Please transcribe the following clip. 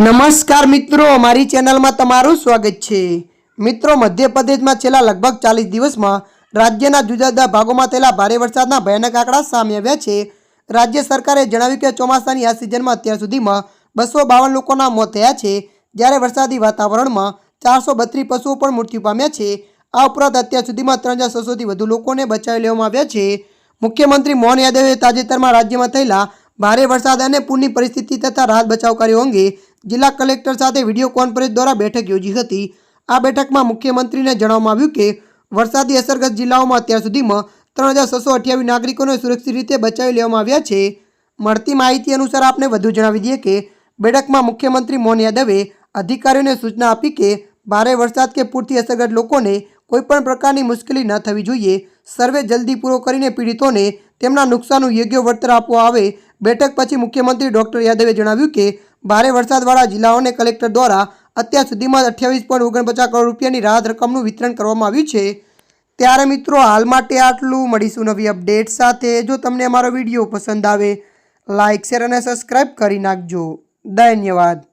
નમસ્કાર મિત્રો મારી ચેનલમાં તમારું સ્વાગત છે. મિત્રો, મધ્યપ્રદેશમાં છેલ્લા લગભગ ચાલીસ દિવસમાં રાજ્યના જુદા જુદા ભાગોમાં થયેલા ભારે વરસાદના ભયાનક આંકડા સામે આવ્યા છે. રાજ્ય સરકારે જણાવ્યું કે ચોમાસાની આ સિઝનમાં અત્યાર સુધીમાં બસો બાવન લોકોના મોત થયા છે, જ્યારે વરસાદી વાતાવરણમાં ચારસો બત્રીસ પશુઓ પણ મૃત્યુ પામ્યા છે. આ ઉપરાંત અત્યાર સુધીમાં ત્રણ હજાર છસોથી વધુ લોકોને બચાવી લેવામાં આવ્યા છે. મુખ્યમંત્રી મોહન યાદવે તાજેતરમાં રાજ્યમાં થયેલા ભારે વરસાદ અને પૂરની પરિસ્થિતિ તથા રાહત બચાવ કાર્યો અંગે જિલ્લા કલેક્ટર સાથે વીડિયો કોન્ફરન્સ દ્વારા બેઠક યોજી હતી. આ બેઠકમાં મુખ્યમંત્રીને જણાવવામાં આવ્યું કે, વરસાદી અસરગ્રસ્ત જિલ્લાઓમાં અત્યાર સુધીમાં ત્રણ હજાર છસો અઠ્યાવીસ નાગરિકોને સુરક્ષિત રીતે બચાવી લેવામાં આવ્યા છે. મળતી માહિતી અનુસાર આપને વધુ જણાવી દઈએ કે, બેઠકમાં મુખ્યમંત્રી મોહન યાદવે અધિકારીઓને સૂચના આપી કે, ભારે વરસાદ કે પૂરથી અસરગ્રસ્ત લોકોને કોઈપણ પ્રકારની મુશ્કેલી ન થવી જોઈએ. સર્વે જલ્દી પૂરો કરીને પીડિતોને તેમના નુકસાનનું યોગ્ય વળતર આપવા આવે બેઠક પછી મુખ્યમંત્રી ડોક્ટર યાદવે જણાવ્યું કે, ભારે વરસાદવાળા જિલ્લાઓને કલેક્ટર દ્વારા અત્યાર સુધીમાં અઠ્યાવીસ પોઈન્ટ ઓગણપચાસ કરોડ રૂપિયાની રાહત રકમનું વિતરણ કરવામાં આવ્યું છે. ત્યારે મિત્રો, હાલ માટે આટલું. મળીશું નવી અપડેટ સાથે. જો તમને અમારો વીડિયો પસંદ આવે લાઇક શેર અને સબસ્ક્રાઈબ કરી નાખજો. ધન્યવાદ.